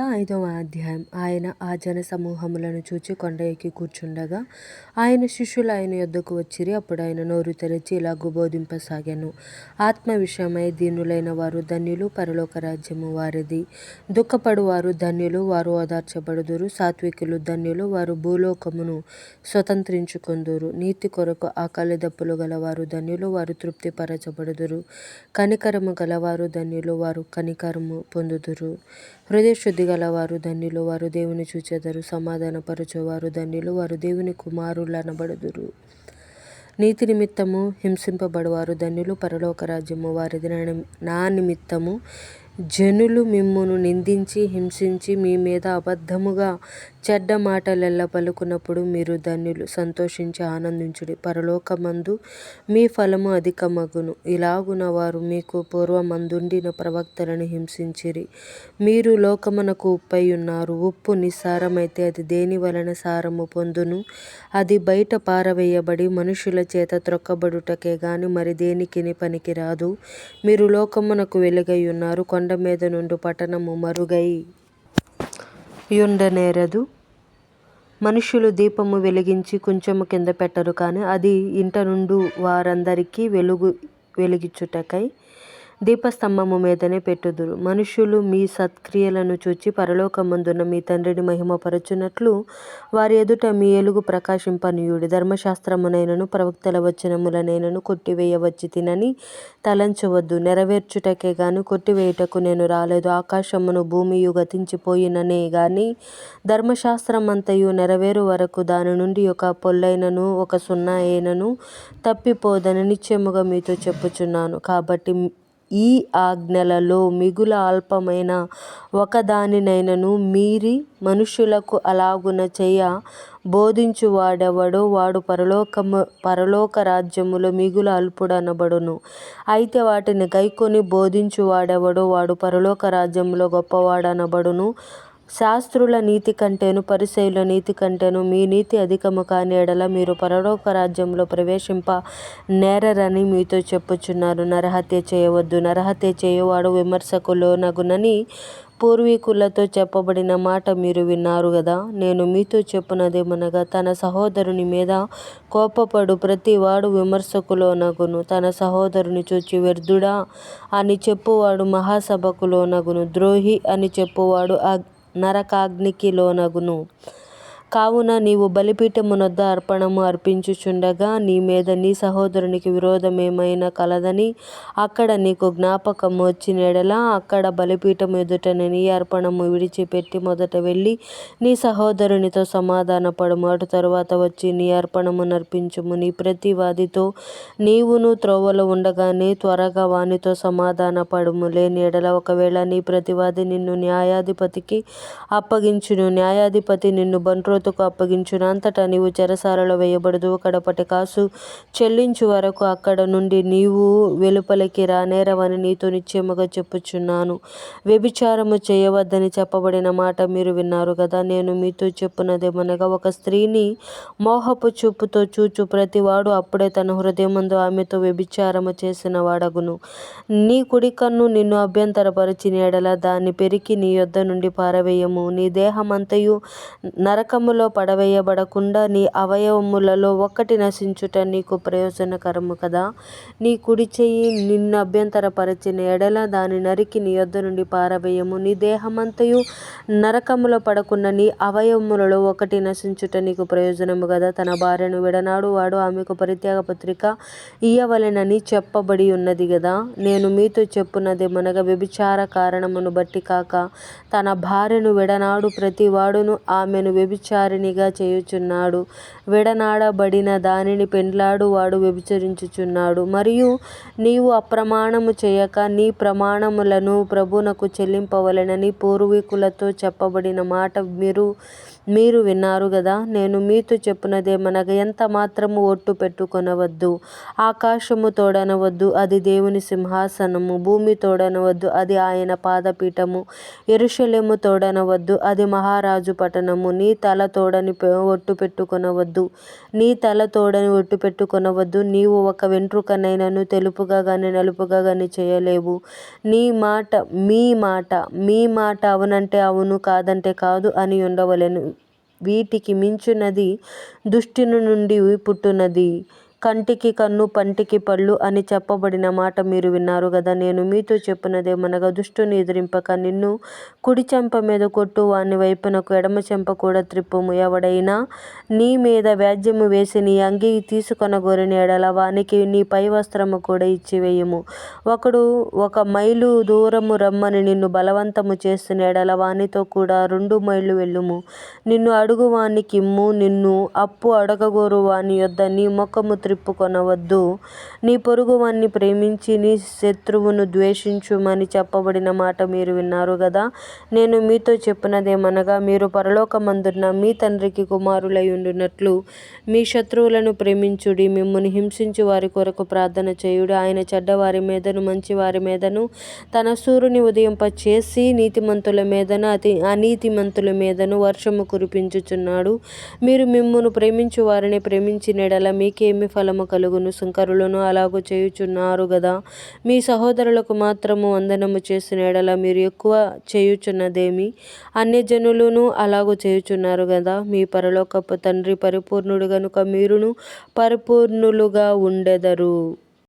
ఐదవ అధ్యాయం. ఆయన ఆ జన సమూహములను చూచి కొండ ఎక్కి కూర్చుండగా ఆయన శిష్యులు ఆయన యొద్దకు వచ్చిరి. అప్పుడు ఆయన నోరు తెరచి ఇలాగు బోధింపసాగాను. ఆత్మ విషయమై దీనులైన వారు ధన్యులు పరలోక రాజ్యము వారిది. దుఃఖపడు వారు ధన్యులు వారు ఓదార్చబడుదురు. సాత్వికులు ధన్యులు వారు భూలోకమును స్వతంత్రించుకొందురు. నీతి కొరకు ఆకలి దప్పులు గలవారు ధన్యులు వారు తృప్తిపరచబడుదురు. కనికరము గలవారు ధన్యులు వారు కనికరము పొందుదురు. హృదయ శుద్ధి గలవారు ధన్యులు వారు దేవుని చూచెదరు సమాధానపరచువారు ధన్యులు వారు దేవుని కుమారులనబడుదురు. నీతి నిమిత్తము హింసింపబడువారు ధన్యులు పరలోక రాజ్యము. వారిది నా నిమిత్తము జనులు మిమ్మును నిందించి హింసించి మీ మీద అబద్ధముగా చెడ్డ మాటలెల్ల పలుకున్నప్పుడు మీరు ధన్యులు సంతోషించి ఆనందించుడి. పరలోకమందు మీ ఫలము అధికమగును. ఇలాగున వారు మీకు పూర్వమందుండిన ప్రవక్తలను హింసించిరి. మీరు లోకమునకు ఉప్పై ఉన్నారు ఉప్పు నిస్సారమైతే అది దేని వలన సారము పొందును? అది బయట పారవేయబడి మనుషుల చేత త్రొక్కబడుటకే గాని మరి దేనికిని పనికిరాదు? మీరు లోకమునకు వెలుగై ఉన్నారు కొండ మీద నుండి పట్టణము మరుగై యుండనేరదు. మనుషులు దీపము వెలిగించి కొంచెము కింద పెట్టరు కానీ అది ఇంట నుండు వారందరికీ వెలుగు వెలిగించుటకై దీపస్తంభము మీదనే పెట్టుదురు. మనుష్యులు మీ సత్క్రియలను చూచి పరలోకమందున మీ తండ్రిని మహిమపరచునట్లు వారి ఎదుట మీ ఎలుగు ప్రకాశింపనీయుడి. ధర్మశాస్త్రమునైనను ప్రవక్తల వచనములనైనను కొట్టివేయవచ్చి తినని తలంచవద్దు. నెరవేర్చుటకే గాని కొట్టివేయుటకు నేను రాలేదు. ఆకాశమును భూమియు గతించిపోయిననే గాని ధర్మశాస్త్రమంతయు నెరవేరు వరకు దాని నుండి ఒక పొల్లైనను ఒక సున్నా అయినను తప్పిపోదని నిశ్చయముగా మీతో చెప్పుచున్నాను. కాబట్టి ఈ ఆజ్ఞలలో మిగుల అల్పమైన ఒకదానినైనను మీరి మనుష్యులకు అలాగున చేయ బోధించువాడెవడో వాడు పరలోకము పరలోక రాజ్యములో మిగుల అల్పుడనబడును. అయితే వాటిని గైకొని బోధించువాడెవడో వాడు పరలోక రాజ్యములో గొప్పవాడనబడును. శాస్త్రుల నీతి కంటేను పరిసయుల నీతి కంటేను మీ నీతి అధికము కాని ఎడల మీరు పరలోక రాజ్యంలో ప్రవేశింప నేరరని మీతో చెప్పుచున్నారు. నరహత్య చేయవద్దు. నరహత్య చేయవాడు విమర్శకు లోనగునని పూర్వీకులతో చెప్పబడిన మాట మీరు విన్నారు కదా నేను మీతో చెప్పునదేమనగా తన సహోదరుని మీద కోపపడు ప్రతి వాడు తన సహోదరుని చూచి వ్యర్థుడా అని చెప్పువాడు మహాసభకులోనగును. ద్రోహి అని చెప్పువాడు నరకాగ్నికి లోనగును. కావున నీవు బలిపీఠమునొద్ద అర్పణము అర్పించుచుండగా నీ మీద నీ సహోదరునికి విరోధమేమైనా కలదని అక్కడ నీకు జ్ఞాపకము వచ్చిన ఎడల అక్కడ బలిపీఠం ఎదుటనే నీ అర్పణము విడిచిపెట్టి మొదట వెళ్ళి నీ సహోదరునితో సమాధానపడము. అటు తరువాత వచ్చి నీ అర్పణము నర్పించుము. నీ ప్రతివాదితో నీవును త్రోవలో ఉండగానే త్వరగా వానితో సమాధానపడము. లేని ఎడల ఒకవేళ నీ ప్రతివాది నిన్ను న్యాయాధిపతికి అప్పగించును. న్యాయాధిపతి నిన్ను బంట్రో లోతుకు అప్పగించును అంతటా నీవు చెరసాలలో వేయబడదు కడపటి కాసు చెల్లించు వరకు అక్కడ నుండి నీవు వెలుపలికి రానేరవని నీతో నిశ్చయముగా చెప్పుచున్నాను. వ్యభిచారము చేయవద్దని చెప్పబడిన మాట మీరు విన్నారు కదా నేను మీతో చెప్పున్నదేమనగా ఒక స్త్రీని మోహపు చూపుతో చూచు ప్రతివాడు అప్పుడే తన హృదయమందు ఆమెతో వ్యభిచారము చేసిన వాడగును. నీ కుడి కన్ను నిన్ను అభ్యంతరపరిచిన ఎడల దాన్ని పెరికి నీ యొద్ద నుండి పారవేయము. నీ దేహమంతయు నరకము నరకములో పడవేయబడకుండా నీ అవయవములలో ఒక్కటి నశించుట నీకు ప్రయోజనకరము కదా. నీ కుడి చెయ్యి నిన్ను అభ్యంతరపరచిన ఎడల దాని నరికి నీ యొద్ద నుండి పారవేయము. నీ దేహమంతయు నరకములో పడకుండా నీ అవయవములలో ఒకటి నశించుట నీకు ప్రయోజనము కదా. తన భార్యను విడనాడు వాడు ఆమెకు పరిత్యాగ పత్రిక ఇయ్యవలెనని చెప్పబడి ఉన్నది కదా. నేను మీతో చెప్పున్నదేమనగా వ్యభిచార కారణమును బట్టి కాక తన భార్యను విడనాడు ప్రతి వాడును ఆమెను వ్యభిచార వ్యభిచారిణిగా చేయుచున్నాడు. విడనాడబడిన దానిని పెండ్లాడు వాడు వ్యభిచరించుచున్నాడు. మరియు నీవు అప్రమాణము చేయక నీ ప్రమాణములను ప్రభునకు చెల్లింపవలెనని పూర్వీకులతో చెప్పబడిన మాట మీరు మీరు విన్నారు కదా నేను మీతో చెప్పునదేమనగా ఎంత మాత్రము ఒట్టు పెట్టుకొనవద్దు. ఆకాశము తోడనవద్దు అది దేవుని సింహాసనము. భూమి తోడనవద్దు అది ఆయన పాదపీఠము. ఎరుషలేము తోడనవద్దు అది మహారాజు పట్టణము. నీ తల తోడని ఒట్టు పెట్టుకొనవద్దు. నీ తల తోడని ఒట్టు పెట్టుకొనవద్దు. నీవు ఒక వెంట్రుకనైనను తెలుపుగా గాని నలుపుగా గాని చేయలేవు. నీ మాట మీ మాట మీ మాట అవునంటే అవును కాదంటే కాదు అని ఉండవలెను. వీటికి మించినది దుష్టుని నుండి పుట్టునది కంటికి కన్ను పంటికి పళ్ళు అని చెప్పబడిన మాట మీరు విన్నారు కదా నేను మీతో చెప్పున్నదేమనగా దుష్టుని ఎదిరింపక నిన్ను కుడి చెంప మీద కొట్టు వాని వైపునకు ఎడమ చెంప కూడా త్రిప్పుము. ఎవడైనా నీ మీద వ్యాజ్యము వేసి నీ అంగి తీసుకొనగోరిన ఎడల వానికి నీ పై వస్త్రము కూడా ఇచ్చివేయము. ఒకడు ఒక మైలు దూరము రమ్మని నిన్ను బలవంతము చేసిన ఎడల వానితో కూడా రెండు మైళ్ళు వెళ్ళుము. నిన్ను అడుగు వానికిమ్ము నిన్ను అప్పు అడగగోరు వాని యొద్ద నీ ముఖము త్రిప్పు కొనవద్దు నీ పొరుగువాన్ని ప్రేమించి నీ శత్రువును ద్వేషించుమని చెప్పబడిన మాట మీరు విన్నారు కదా నేను మీతో చెప్పినదేమనగా మీరు పరలోకమందున్న మీ తండ్రికి కుమారులై ఉండునట్లు మీ శత్రువులను ప్రేమించుడి మిమ్మల్ని హింసించు వారి కొరకు ప్రార్థన చేయుడి. ఆయన చెడ్డవారి మీదను మంచి వారి మీదను తన సూర్యుని ఉదయింప చేసి నీతిమంతుల మీదను అతి అనీతిమంతుల మీదను వర్షము కురిపించుచున్నాడు. మీరు మిమ్మును ప్రేమించు వారిని ప్రేమించిన మీకేమి ఫలము కలుగును సుంకరులను అలాగూ చేయుచున్నారు గదా. మీ సహోదరులకు మాత్రము వందనము చేసిన ఎడల మీరు ఎక్కువ చేయుచున్నదేమి? అన్యజనులను అలాగూ చేయుచున్నారు కదా మీ పరలోకపు తండ్రి పరిపూర్ణుడు గనుక మీరును పరిపూర్ణులుగా ఉండెదరు.